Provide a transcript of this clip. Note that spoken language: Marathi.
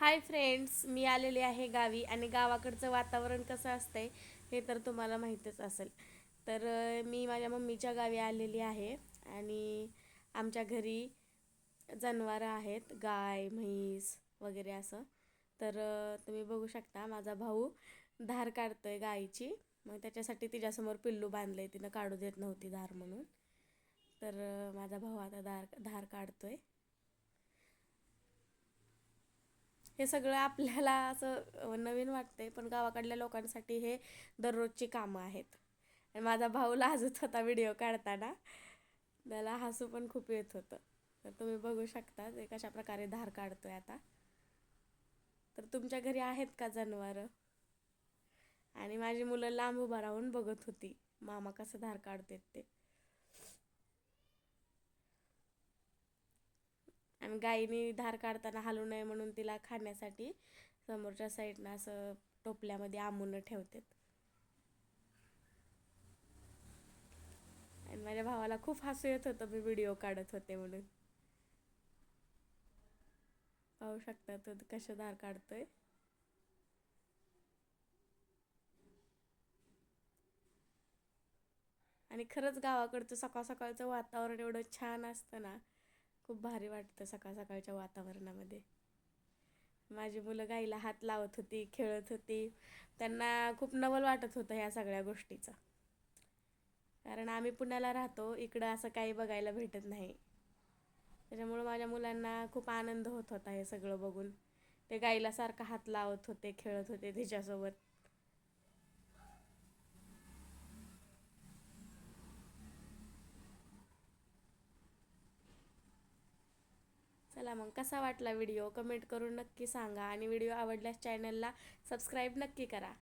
हाय फ्रेंड्स मी आलेली आहे गावी आणि गावाकडचं वातावरण कसं असतंय हे तर तुम्हाला माहीतच असेल. तर मी माझ्या मम्मीच्या गावी आलेली आहे आणि आमच्या घरी जनावरं आहेत गाय म्हैस वगैरे असं. तर तुम्ही बघू शकता माझा भाऊ धार काढतो आहे गाईची. मग त्याच्यासाठी तिच्यासमोर पिल्लू बांधलं आहे तिनं काढू देत नव्हती धार म्हणून. तर माझा भाऊ आता धार धार काढतो आहे हे सगळं आपल्याला असं नवीन वाटतंय पण गावाकडल्या लोकांसाठी हे दररोजची कामं आहेत. आणि माझा भाऊ लाजत होता व्हिडिओ काढताना. त्याला हसू पण खूप येत होतं. तर तुम्ही बघू शकता ते कशा प्रकारे धार काढतोय आता. तर तुमच्या घरी आहेत का जनावरं? आणि माझी मुलं लांब उभा राहून बघत होती मामा कसं धार काढतात ते. आणि गायीने धार काढताना हलू नये म्हणून तिला खाण्यासाठी समोरच्या साईडनं असं टोपल्यामध्ये आंबून ठेवतात. आणि माझ्या भावाला खूप हसू येत होतं मी व्हिडिओ काढत होते म्हणून. पाहू शकता तो कसं धार काढतोय. आणि खरंच गावाकडचं सकाळ सकाळचं वातावरण एवढं छान असतं ना खूप भारी वाटतं सकाळ सकाळच्या वातावरणामध्ये. माझी मुलं गाईला हात लावत होती खेळत होती. त्यांना खूप नवल वाटत होतं ह्या सगळ्या गोष्टीचं. कारण आम्ही पुण्याला राहतो इकडं असं काही बघायला भेटत नाही. त्याच्यामुळं माझ्या मुलांना खूप आनंद होत होता हे सगळं बघून. ते गाईला सारखं हात लावत होते खेळत होते तिच्यासोबत. चला मग कसा वाटला व्हिडिओ? कमेंट करून नक्की सांगा आणि व्हिडिओ आवडल्यास चॅनलला सबस्क्राईब नक्की करा.